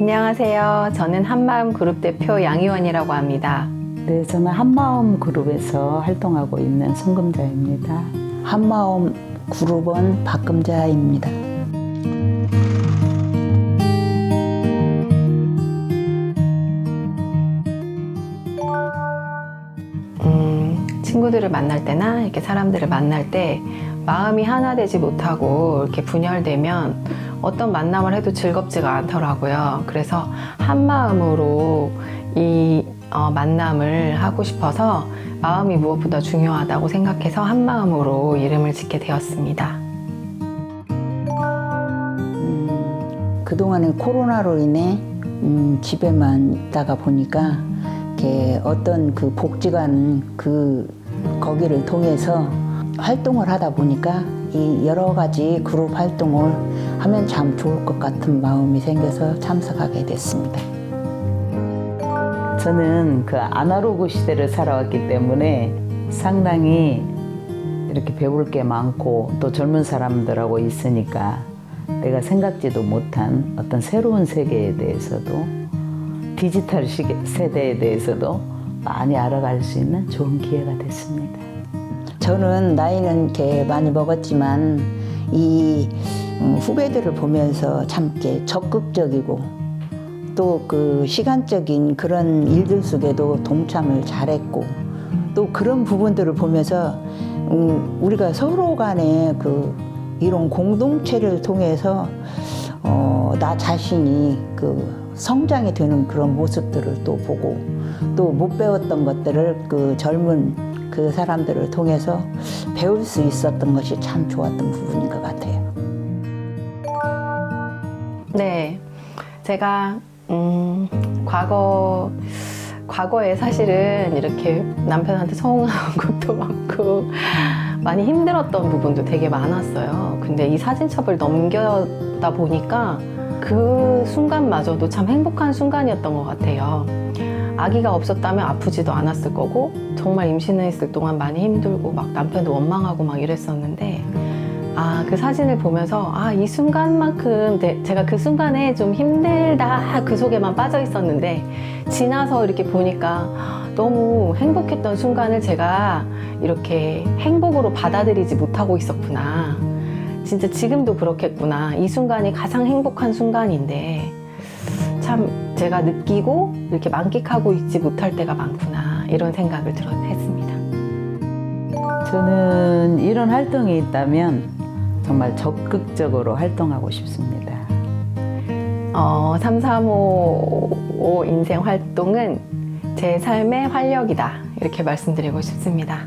안녕하세요. 저는 한마음 그룹 대표 양희원이라고 합니다. 네, 저는 한마음 그룹에서 활동하고 있는 송금자입니다. 한마음 그룹은 박금자입니다. 음, 친구들을 만날 때나 이렇게 사람들을 만날 때 마음이 하나 되지 못하고 이렇게 분열되면 어떤 만남을 해도 즐겁지가 않더라고요. 그래서 한 마음으로 이 어, 만남을 하고 싶어서 마음이 무엇보다 중요하다고 생각해서 한 마음으로 이름을 짓게 되었습니다. 음, 그동안에 코로나로 인해 음, 집에만 있다가 보니까 이렇게 어떤 그 복지관 그 거기를 통해서 활동을 하다 보니까 이 여러 가지 그룹 활동을 하면 참 좋을 것 같은 마음이 생겨서 참석하게 됐습니다. 저는 그 아날로그 시대를 살아왔기 때문에 상당히 이렇게 배울 게 많고 또 젊은 사람들하고 있으니까 내가 생각지도 못한 어떤 새로운 세계에 대해서도 디지털 시계, 세대에 대해서도 많이 알아갈 수 있는 좋은 기회가 됐습니다. 저는 나이는 이렇게 많이 먹었지만 이 음, 후배들을 보면서 참 이렇게 적극적이고 또 그 시간적인 그런 일들 속에도 동참을 잘했고 또 그런 부분들을 보면서 음, 우리가 서로 간에 그 이런 공동체를 통해서 어, 나 자신이 그 성장이 되는 그런 모습들을 또 보고 또 못 배웠던 것들을 그 젊은 그 사람들을 통해서 배울 수 있었던 것이 참 좋았던 부분인 것 같아요. 네, 제가 음, 과거 과거에 사실은 이렇게 남편한테 서운한 것도 많고 많이 힘들었던 부분도 되게 많았어요. 근데 이 사진첩을 넘겨다 보니까 그 순간마저도 참 행복한 순간이었던 것 같아요. 아기가 없었다면 아프지도 않았을 거고 정말 임신했을 동안 많이 힘들고 막 남편도 원망하고 막 이랬었는데 아, 그 사진을 보면서, 아, 이 순간만큼, 네, 제가 그 순간에 좀 힘들다, 그 속에만 빠져 있었는데, 지나서 이렇게 보니까 너무 행복했던 순간을 제가 이렇게 행복으로 받아들이지 못하고 있었구나. 진짜 지금도 그렇겠구나. 이 순간이 가장 행복한 순간인데, 참 제가 느끼고 이렇게 만끽하고 있지 못할 때가 많구나. 이런 생각을 들어 했습니다. 저는 이런 활동이 있다면 정말 적극적으로 활동하고 싶습니다. 어, 3355 인생 활동은 제 삶의 활력이다. 이렇게 말씀드리고 싶습니다.